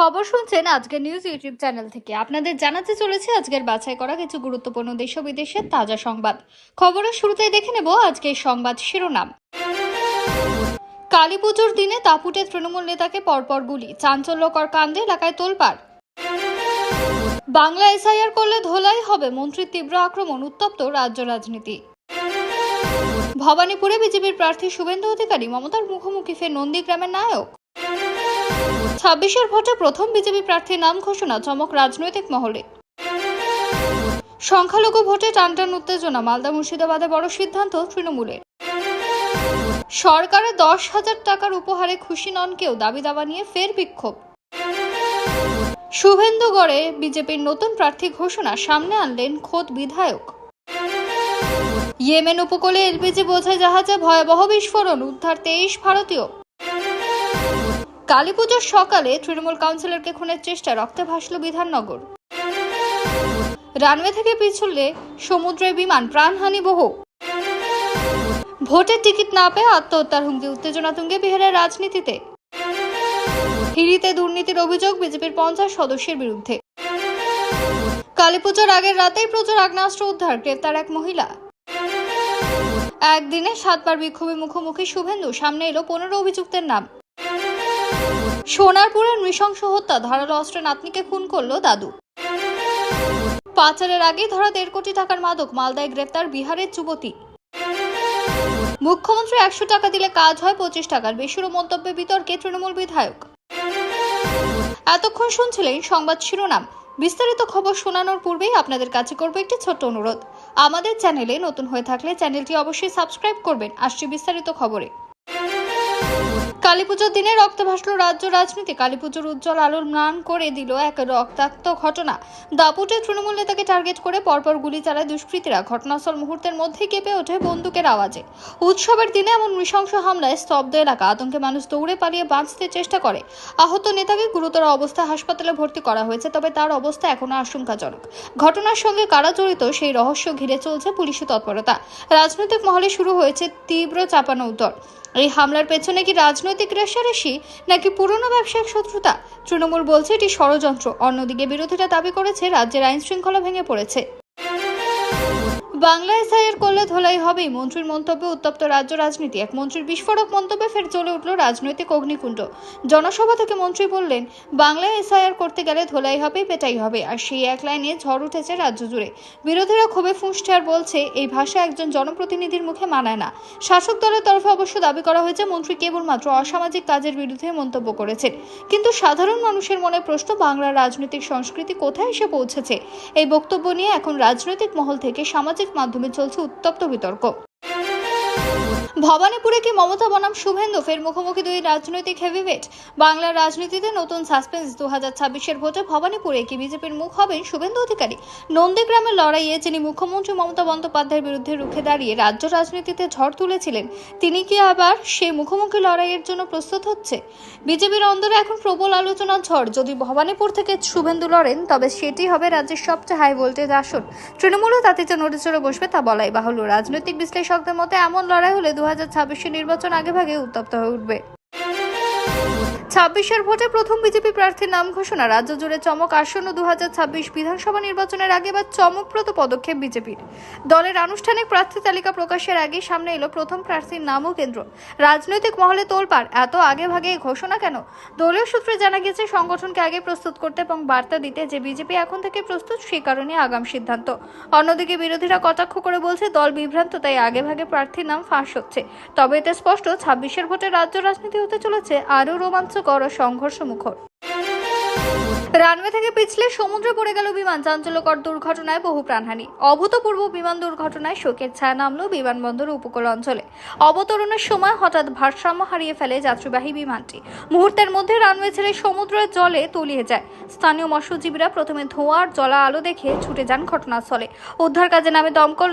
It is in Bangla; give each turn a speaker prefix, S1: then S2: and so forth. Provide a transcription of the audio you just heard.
S1: খবর শুনছেন আজকের নিউজ ইউটিউব চ্যানেল থেকে। আপনাদের জানাতে চলেছে আজকের বাছাই করা কিছু গুরুত্বপূর্ণ দেশ ও বিদেশের তাজা সংবাদ। খবরের শুরুতেই দেখে নেব আজকের সংবাদ শিরোনাম। কালী পুজোর দিনে তাপুটে তৃণমূল নেতাকে পরপর গুলি, চাঞ্চল্যকর কাণ্ডে এলাকায় তোলপাড়। বাংলা এসআইআর করলে ধোলাই হবে মন্ত্রীর তীব্র আক্রমণ, উত্তপ্ত রাজ্য রাজনীতি। ভবানীপুরে বিজেপির প্রার্থী শুভেন্দু অধিকারী, মমতার মুখোমুখি ফের নন্দীগ্রামের নায়ক। ছাব্বিশের ভোটে প্রথম বিজেপি নাম ঘোষণা, চমক রাজনৈতিক মহলে। সংখ্যালঘু ভোটে টানটান উত্তেজনা, মালদা মুর্শিদাবাদে বড় সিদ্ধান্ত তৃণমূলের সরকারের দশ হাজার টাকার উপহারে খুশি নন কেউ, দাবি দাবা নিয়ে ফের বিক্ষোভ। শুভেন্দুগড়ে বিজেপির নতুন প্রার্থী ঘোষণা, সামনে আনলেন খোদ বিধায়ক। ইয়েমেন উপকূলে এলপিজি বোঝাই জাহাজে ভয়াবহ বিস্ফোরণ, উদ্ধার তেইশ ভারতীয়। কালী পুজোর সকালে তৃণমূল কাউন্সিলরকে খুনের চেষ্টা রক্তে ভাসল বিধাননগর। রানওয়ে থেকে পিছলে সমুদ্রে বিমান, প্রাণহানি বহু। ভোটের টিকিট না পেয়ে আত্মহত্যার হুমকি, উত্তেজনা তুঙ্গে বিহারের রাজনীতিতে। হিরিতে দুর্নীতির অভিযোগ বিজেপির পঞ্চাশ সদস্যের বিরুদ্ধে। কালীপুজোর আগের রাতেই প্রচুর আগ্নেয়াস্ত্র উদ্ধার, গ্রেপ্তার এক মহিলা। একদিনে সাতবার বিক্ষোভে মুখোমুখি শুভেন্দু, সামনে এলো পনেরো অভিযুক্তের নাম। সোনারপুরের নৃশংস হত্যা, ধারালো অস্ত্রে নাতনিকে খুন করল দাদু। পাচারের আগে ধরা দেড় কোটি টাকার মাদক, মালদায় গ্রেপ্তার বিহারের যুবতী। মুখ্যমন্ত্রী একশো টাকা দিলে কাজ হয় পঁচিশ টাকার, বেসুরো মন্তব্যে বিতর্কে তৃণমূল বিধায়ক। এতক্ষণ শুনছিলেন সংবাদ শিরোনাম। বিস্তারিত খবর শোনানোর পূর্বেই আপনাদের কাছে করব একটি ছোট্ট অনুরোধ। আমাদের চ্যানেলে নতুন হয়ে থাকলে চ্যানেলটি অবশ্যই সাবস্ক্রাইব করবেন। আসছে বিস্তারিত খবরে। কালীপুজোর দিনে রক্ত ভাসল রাজ্য রাজনীতি। কালীপুজোর উজ্জ্বল আলোর ম্লান করে দিল এক রক্তাক্ত ঘটনা। দাপুটে তৃণমূল নেতাকে টার্গেট করে পরপর গুলি চালায় দুষ্কৃতীরা। ঘটনাস্থল মুহূর্তের মধ্যেই কেঁপে ওঠে বন্দুকের আওয়াজে। উৎসবের দিনে এমন নৃশংস হামলায় স্তব্ধ এলাকা। আতঙ্কে মানুষ দৌড়ে পালিয়ে বাঁচতে চেষ্টা করে। আহত নেতাকে গুরুতর অবস্থায় হাসপাতালে ভর্তি করা হয়েছে, তবে তার অবস্থা এখনও আশঙ্কাজনক। ঘটনার সঙ্গে কারা জড়িত সেই রহস্য ঘিরে চলছে পুলিশি তৎপরতা। রাজনৈতিক মহলে শুরু হয়েছে তীব্র চাপানো উত্তর। এই হামলার পেছনে কি রাজনৈতিক রেশারেশি নাকি পুরনো ব্যবসায়িক শত্রুতা? তৃণমূল বলছে এটি ষড়যন্ত্র। অন্যদিকে বিরোধীরা দাবি করেছে রাজ্যের আইন শৃঙ্খলা ভেঙে পড়েছে। বাংলা এসআইআর করলে ধোলাই হবেই। মন্ত্রীর মন্তব্যে উত্তপ্ত রাজ্য রাজনীতি। এক মন্ত্রীর বিস্ফোরক মন্তব্যে ফের জ্বলে উঠল রাজনৈতিক অগ্নিকুণ্ড। জনসভা থেকে মন্ত্রী বললেন, বাংলায় এসআইআর করতে গেলে ধোলাই হবে পেটাই হবে। আর সেই এক লাইনে ঝড় উঠেছে রাজ্য জুড়ে। বিরোধীরা ক্ষোভে ফুঁসছে আর বলছে, এই ভাষা একজন জনপ্রতিনিধির মুখে মানায় না। শাসক দলের তরফে অবশ্য দাবি করা হয়েছে, মন্ত্রী কেবলমাত্র অসামাজিক কাজের বিরুদ্ধে মন্তব্য করেছেন। কিন্তু সাধারণ মানুষের মনে প্রশ্ন, বাংলার রাজনৈতিক সংস্কৃতি কোথায় এসে পৌঁছেছে? এই বক্তব্য নিয়ে এখন রাজনৈতিক মহল থেকে সামাজিক মাধ্যমে চলছে উত্তপ্ত বিতর্ক। ভবানীপুরে কি মমতা বনাম শুভেন্দু? ফের মুখোমুখি দুই রাজনৈতিক হেভিওয়েট বাংলার রাজনীতিতে নতুন সাসপেন্স দু হাজার ছাব্বিশের ভোটে ভবানীপুরে কি বিজেপির মুখ হবেন শুভেন্দু অধিকারী? নন্দীগ্রামের লড়াইয়ে যিনি মুখ্যমন্ত্রী মমতা বন্দ্যোপাধ্যায়ের বিরুদ্ধে রুখে দাঁড়িয়ে রাজ্য রাজনীতিতে ঝড় তুলেছিলেন, তিনি কি আবার সেই মুখোমুখি লড়াইয়ের জন্য প্রস্তুত হচ্ছে? বিজেপির অন্দরে এখন প্রবল আলোচনার ঝড়। যদি ভবানীপুর থেকে শুভেন্দু লড়েন, তবে সেটি হবে রাজ্যের সবচেয়ে হাই ভোল্টেজ আসন। তৃণমূলও তাতে যে নড়ে চড়ে বসবে তা বলাই বাহুল্য। রাজনৈতিক বিশ্লেষকদের মতে, এমন লড়াই হলে দু হাজার নির্বাচন আগেভাগে উত্তপ্ত হয়ে উঠবে। ছাব্বিশের ভোটে প্রথম বিজেপি প্রার্থীর নাম ঘোষণা। রাজ্য জুড়ে চমক আসন্ন দু হাজার ছাব্বিশ বিধানসভা নির্বাচনের আগে বা চমকপ্রদ পদক্ষেপ বিজেপির। দলের আনুষ্ঠানিক প্রার্থী তালিকা প্রকাশের আগে সামনে এলো প্রথম প্রার্থীর নামও কেন্দ্র। রাজনৈতিক মহলে তোলপাড়, এত আগে ভাগে ঘোষণা কেন? দলীয় সূত্রে জানা গেছে সংগঠনকে আগে প্রস্তুত করতে এবং বার্তা দিতে যে বিজেপি এখন থেকে প্রস্তুত, সে কারণে আগাম সিদ্ধান্ত। অন্যদিকে বিরোধীরা কটাক্ষ করে বলছে, দল বিভ্রান্ত, তাই আগে ভাগে প্রার্থীর নাম ফাঁস হচ্ছে। তবে এতে স্পষ্ট, ছাব্বিশের ভোটে রাজ্য রাজনীতি হতে চলেছে, আরও রোমাঞ্চকর ও সংঘর্ষ মুখর। রানওয়ে থেকে পিছলে সমুদ্রে পড়ে গেল বিমান। চাঞ্চল্যকর দুর্ঘটনায় বহু প্রাণহানি। অভূতপূর্ব বিমান দুর্ঘটনায় শোকের ছায়া নামলো বিমানবন্দর উপকূল অঞ্চলে। অবতরণের সময় হঠাৎ ভারসাম্য হারিয়ে ফেলে যাত্রীবাহী বিমানটি। মুহূর্তের মধ্যে রানওয়ে ছেড়ে সমুদ্রের জলে তলিয়ে যায়। স্থানীয় মৎস্যজীবীরা প্রথমে ধোঁয়ার জলা আলো দেখে ছুটে যান ঘটনাস্থলে। উদ্ধার কাজে নামে দমকল